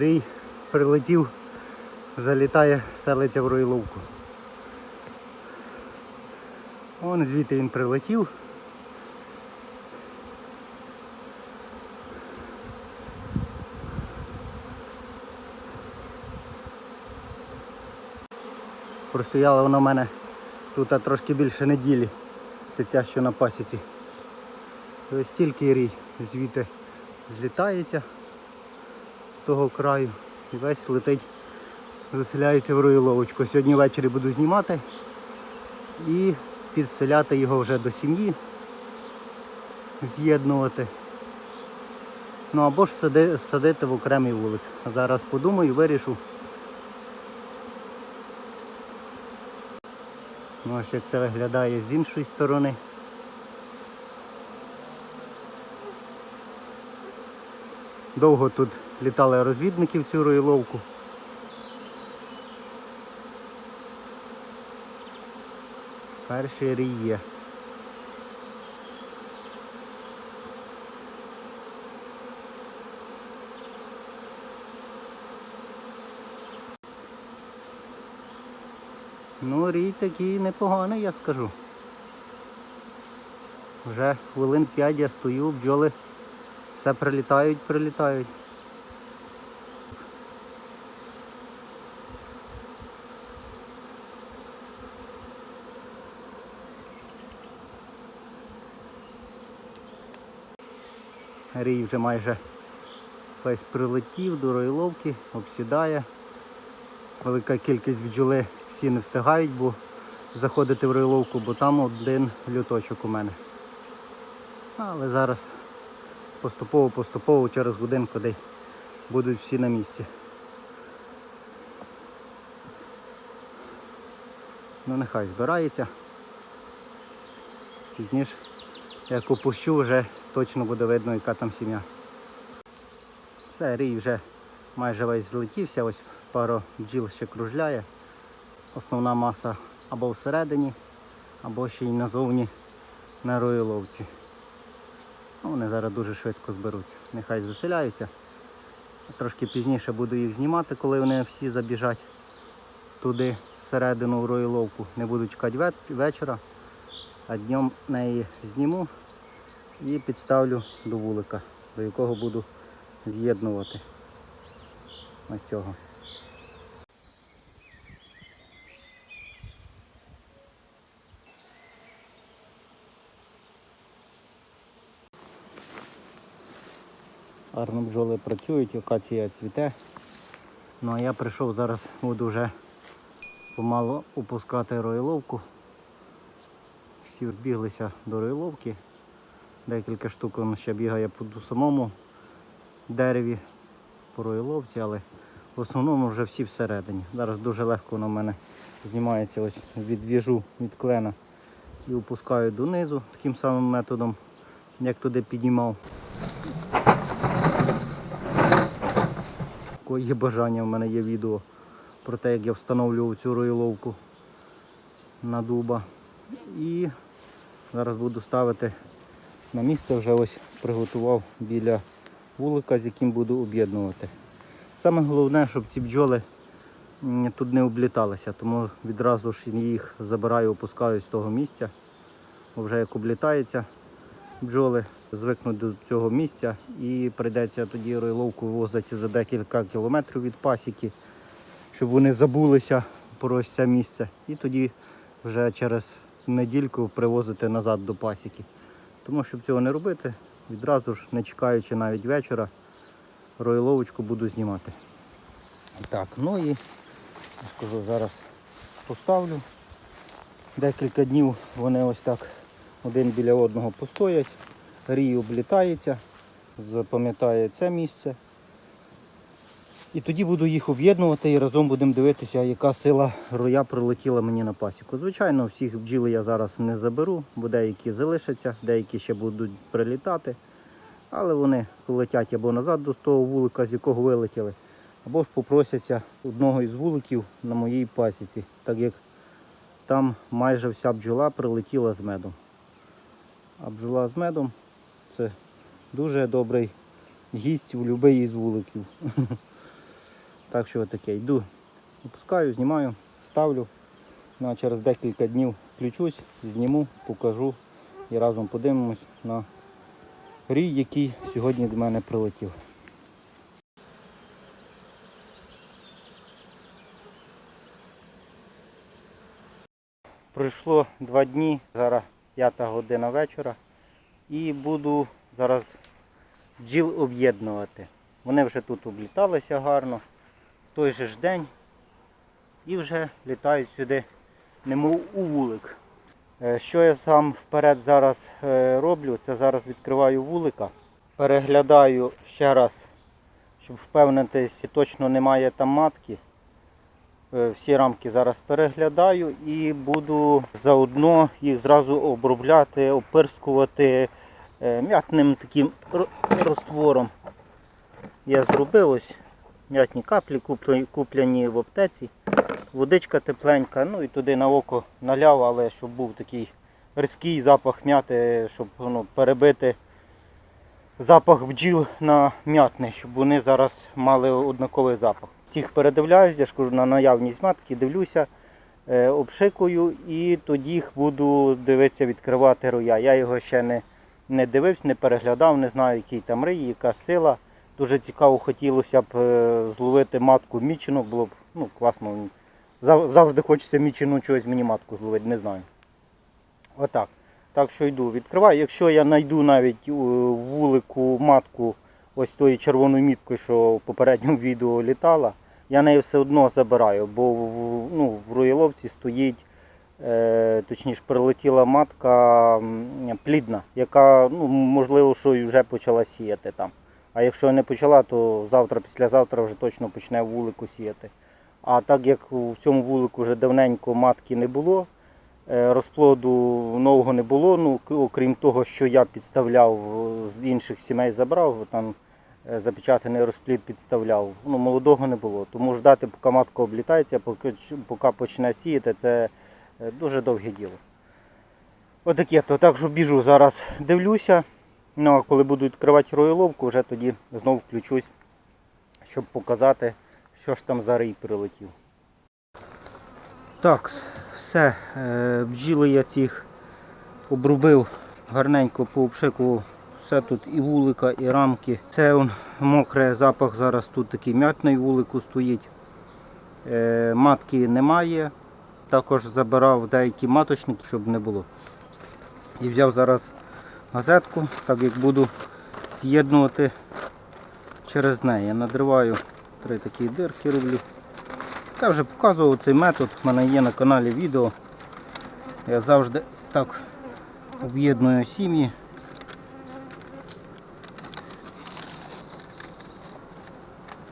Рій прилетів, залітає, селиться в роїловку. Вон звідти він прилетів. Простояла вона в мене тут трошки більше неділі. Це ця, що на пасіці. Ось тільки рій звідти злітається того краю і весь летить, заселяється в роїловочку. Сьогодні ввечері буду знімати і підселяти його вже до сім'ї, з'єднувати. Ну або ж сади- садити в окремий вулик. Зараз подумаю, вирішу. Ну, ось як це виглядає з іншої сторони. Довго тут літали розвідники в цю роїловку. Перший рій є. Ну, рій такий непоганий, я скажу. Вже хвилин 5 я стою, бджоли все прилітають, прилітають. Рій вже майже весь прилетів до ройловки, обсідає. Велика кількість бджоли всі не встигають, бо заходити в ройловку, бо там один люточок у мене. Але зараз поступово-поступово через годинку десь будуть всі на місці. Ну нехай збирається. Пізніше, як опущу, вже точно буде видно, яка там сім'я. Все, рій вже майже весь злетівся, ось пару бджіл ще кружляє. Основна маса або всередині, або ще й назовні на роїловці. Ну, вони зараз дуже швидко зберуться. Нехай заселяються. Трошки пізніше буду їх знімати, коли вони всі забіжать туди, всередину в роїловку. Не буду чекати вечора, а днем неї зніму і підставлю до вулика, до якого буду з'єднувати. Ось цього. Гарно бджоли працюють, акація цвіте. Ну а я прийшов зараз, буду вже помало опускати роїловку. Всі відбіглися до роїловки. Декілька штук ще бігає по самому дереві по роїловці, але в основному вже всі всередині. Зараз дуже легко в мене знімається, ось відв'яжу від клена і опускаю донизу таким самим методом, як туди піднімав. Кого є бажання, в мене є відео про те, як я встановлював цю роїловку на дуба. І зараз буду ставити на місце, вже ось приготував біля вулика, з яким буду об'єднувати. Саме головне, щоб ці бджоли тут не обліталися, тому відразу ж їх забираю, опускаю з того місця. Бо вже як облітається бджоли, звикнуть до цього місця і прийдеться тоді ройловку вивозити за декілька кілометрів від пасіки, щоб вони забулися про ось це місце. І тоді вже через недільку привозити назад до пасіки. Тому щоб цього не робити, відразу ж не чекаючи навіть вечора, ройловочку буду знімати. Так, ну і скажу, зараз поставлю. Декілька днів вони ось так один біля одного постоять, рій облітається, запам'ятає це місце. І тоді буду їх об'єднувати і разом будемо дивитися, яка сила роя прилетіла мені на пасіку. Звичайно, всіх бджіл я зараз не заберу, бо деякі залишаться, деякі ще будуть прилітати. Але вони летять або назад до того вулика, з якого вилетіли, або ж попросяться одного із вуликів на моїй пасіці, так як там майже вся бджола прилетіла з медом. А бджола з медом це дуже добрий гість у будь-який із вуликів. Так що таке, йду, опускаю, знімаю, ставлю. Ну, а через декілька днів включусь, зніму, покажу і разом подивимось на рій, який сьогодні до мене прилетів. Пройшло два дні, зараз п'ята година вечора. І буду зараз бджіл об'єднувати. Вони вже тут обліталися гарно, в той же ж день і вже літають сюди, немов у вулик. Е, Що я сам вперед зараз е, роблю, це зараз відкриваю вулика, переглядаю ще раз, щоб впевнитись, точно немає там матки. Е, Всі рамки зараз переглядаю і буду заодно їх зразу обробляти, опирскувати е, м'ятним таким ро- розтвором. Я зробив ось м'ятні каплі, куплені- в аптеці. Водичка тепленька, ну і туди на око наляв, але щоб був такий різкий запах м'яти, щоб ну, перебити запах бджіл на м'ятний, щоб вони зараз мали однаковий запах. Всіх передивляюсь, я ж кажу, на наявність матки, дивлюся, е, обшикую і тоді буду дивитися, відкривати роя. Я його ще не, не дивився, не переглядав, не знаю, який там рий, яка сила. Дуже цікаво хотілося б е, зловити матку мічену, було б ну, класно. Завжди хочеться мічену чогось мені матку зловити, не знаю. Отак. Так що йду, відкриваю. Якщо я знайду навіть е, вулику матку ось тої червоною міткою, що в попередньому відео літала, я неї все одно забираю, бо в, ну, в роїловці стоїть, е, точніше, прилетіла матка плідна, яка ну, можливо, що і вже почала сіяти там. А якщо не почала, то завтра, післязавтра вже точно почне вулику сіяти. А так як в цьому вулику вже давненько матки не було, розплоду нового не було, ну, окрім того, що я підставляв е, з інших сімей забрав, там е, запечатаний розплід підставляв. Ну, молодого не було. Тому ждати, поки матка облітається, поки, поки почне сіяти, це е, дуже довге діло. Отаке, то так що біжу зараз дивлюся. Ну а коли буду відкривати роїловку, вже тоді знову включусь, щоб показати, що ж там за рий прилетів. Так, все, е, бджіли я цих обрубив, гарненько пообшикував. Все тут і вулика, і рамки. Це он, мокре запах зараз тут такий м'ятний вулику стоїть. Е, матки немає. Також забирав деякі маточники, щоб не було. І взяв зараз газетку, так як буду з'єднувати через неї. Я надриваю три такі дирки роблю. Я вже показував цей метод, в мене є на каналі відео. Я завжди так об'єдную сім'ї.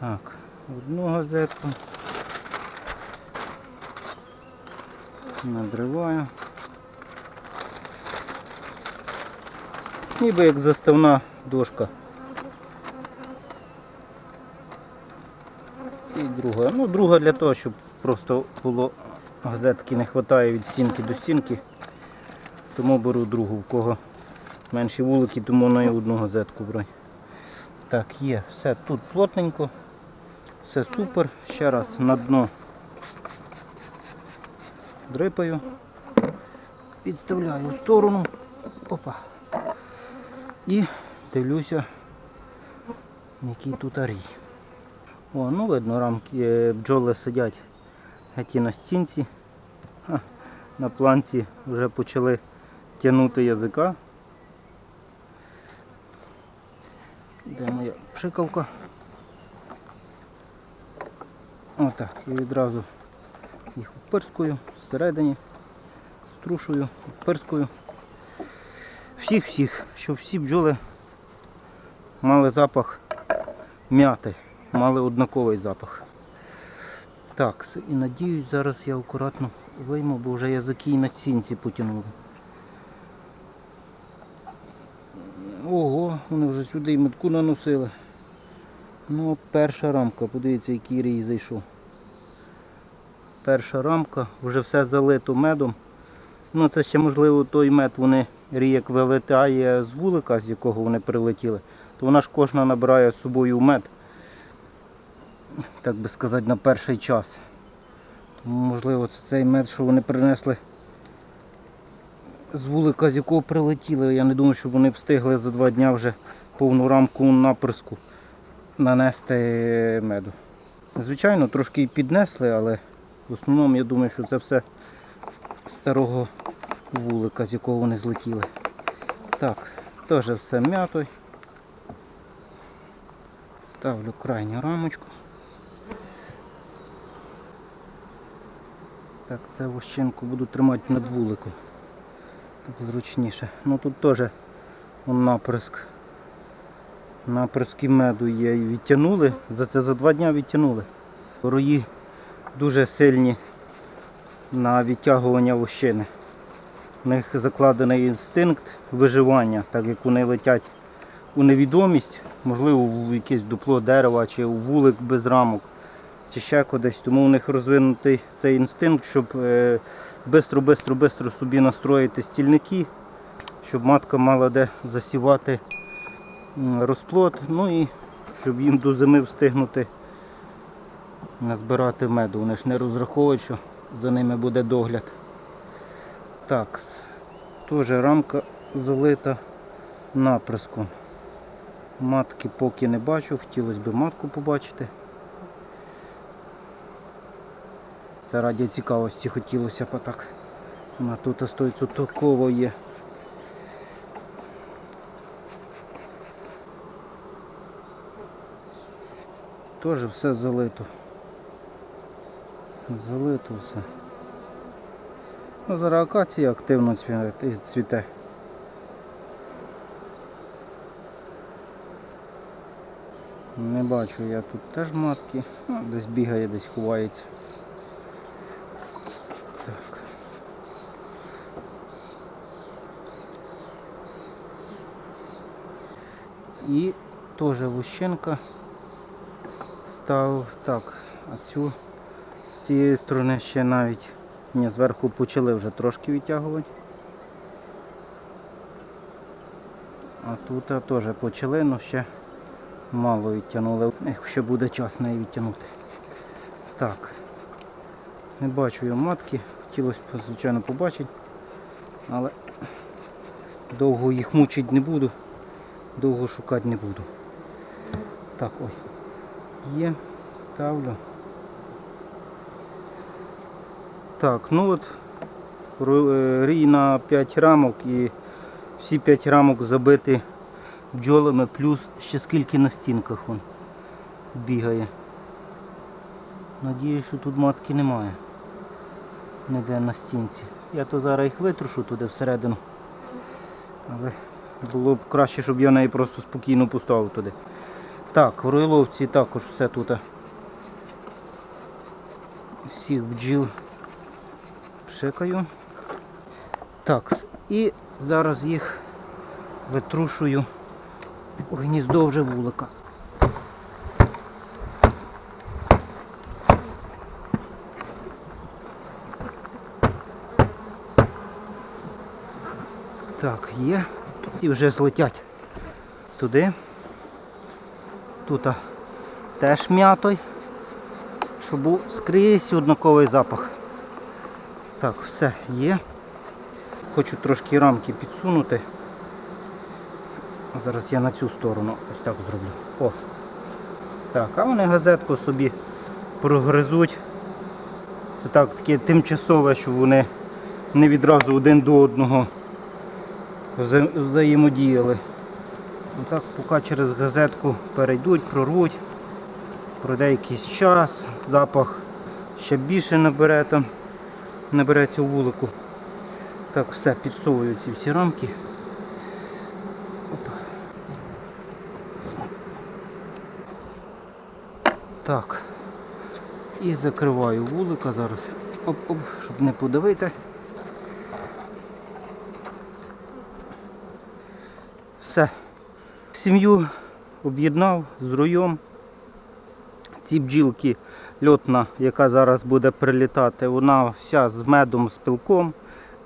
Так, одну газетку. Надриваю. Ніби як заставна дошка. І друга. Ну, друга для того, щоб просто було газетки не вистачає від стінки до стінки. Тому беру другу, в кого менші вулики, тому на одну газетку брати. Так, є, все тут плотненько, все супер. Ще раз на дно дрипаю, підставляю в сторону. Опа. І дивлюся, який тут арій. О, ну видно, рамки е, бджоли сидять геть і на стінці. Ха, на планці вже почали тягнути язика. Де моя пшикавка? Отак, і відразу їх обпирскую всередині, струшую, обпирскую. Всіх-всіх, щоб всі бджоли мали запах м'яти, мали однаковий запах. Так, і надіюсь, зараз я акуратно вийму, бо вже язики і на цінці потягнули. Ого, вони вже сюди і метку наносили. Ну, перша рамка, подивіться, який рій зайшов. Перша рамка, вже все залито медом. Ну це ще можливо той мед вони рік вилетає з вулика, з якого вони прилетіли, то вона ж кожна набирає з собою мед. Так би сказати, на перший час. Можливо, це цей мед, що вони принесли з вулика, з якого прилетіли. Я не думаю, що вони встигли за два дня вже повну рамку наприску нанести меду. Звичайно, трошки і піднесли, але в основному я думаю, що це все старого вулика, з якого вони злетіли. Так, теж все м'ятой. Ставлю крайню рамочку. Так, це вощинку буду тримати над вуликом. Так зручніше. Ну тут теж наприск. Наприски меду є і відтягнули. За це за два дня відтягнули. Рої дуже сильні на відтягування вощини. У них закладений інстинкт виживання, так як вони летять у невідомість, можливо, в якесь дупло дерева чи у вулик без рамок, чи ще кудись. Тому у них розвинутий цей інстинкт, щоб швидко-швидко-швидко собі настроїти стільники, щоб матка мала де засівати розплод, ну і щоб їм до зими встигнути назбирати меду. Вони ж не розраховують, що за ними буде догляд. Так, теж рамка залита наприском. Матки поки не бачу, хотілося б матку побачити. Це раді цікавості хотілося б так. Вона тут 100% є. Теж все залито. Залито все. Ну, зараз акація активно цвіте. Не бачу я тут теж матки. Ну, десь бігає, десь ховається. Так. І теж лущинка ставив так, а цю з цієї сторони ще навіть ні, зверху почали вже трошки відтягувати. А тут теж почали, але ще мало відтягнули. Ще буде час неї відтягнути. Так. Не бачу я матки, хотілося звичайно, побачити, але довго їх мучити не буду, довго шукати не буду. Так, ой. Є, ставлю. Так, ну от е, рій на 5 рамок і всі 5 рамок забиті бджолами, плюс ще скільки на стінках вон бігає. Надіюсь, що тут матки немає. Ніде на стінці. Я то зараз їх витрушу туди всередину. Але було б краще, щоб я неї просто спокійно поставив туди. Так, в ройловці також все тут. Всіх бджіл пшикаю. Так, і зараз їх витрушую у гніздо вже вулика. Так, є. І вже злетять туди. Тут теж м'ятой, щоб був скрізь однаковий запах. Так, все є. Хочу трошки рамки підсунути. Зараз я на цю сторону ось так зроблю. О. Так, а вони газетку собі прогризуть. Це так таке тимчасове, щоб вони не відразу один до одного взаємодіяли. Отак поки через газетку перейдуть, прорвуть, пройде якийсь час, запах ще більше набере там, набереться у вулику. Так, все, підсовую ці всі рамки. Опа. Так. І закриваю вулика зараз. Оп-оп, щоб не подавити. Все. Сім'ю об'єднав з руйом. Ці бджілки льотна, яка зараз буде прилітати, вона вся з медом, з пилком,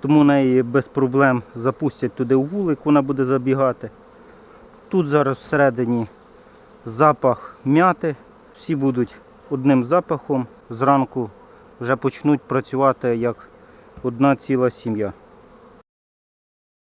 тому неї без проблем запустять туди у вулик, вона буде забігати. Тут зараз всередині запах м'яти, всі будуть одним запахом зранку вже почнуть працювати як одна ціла сім'я.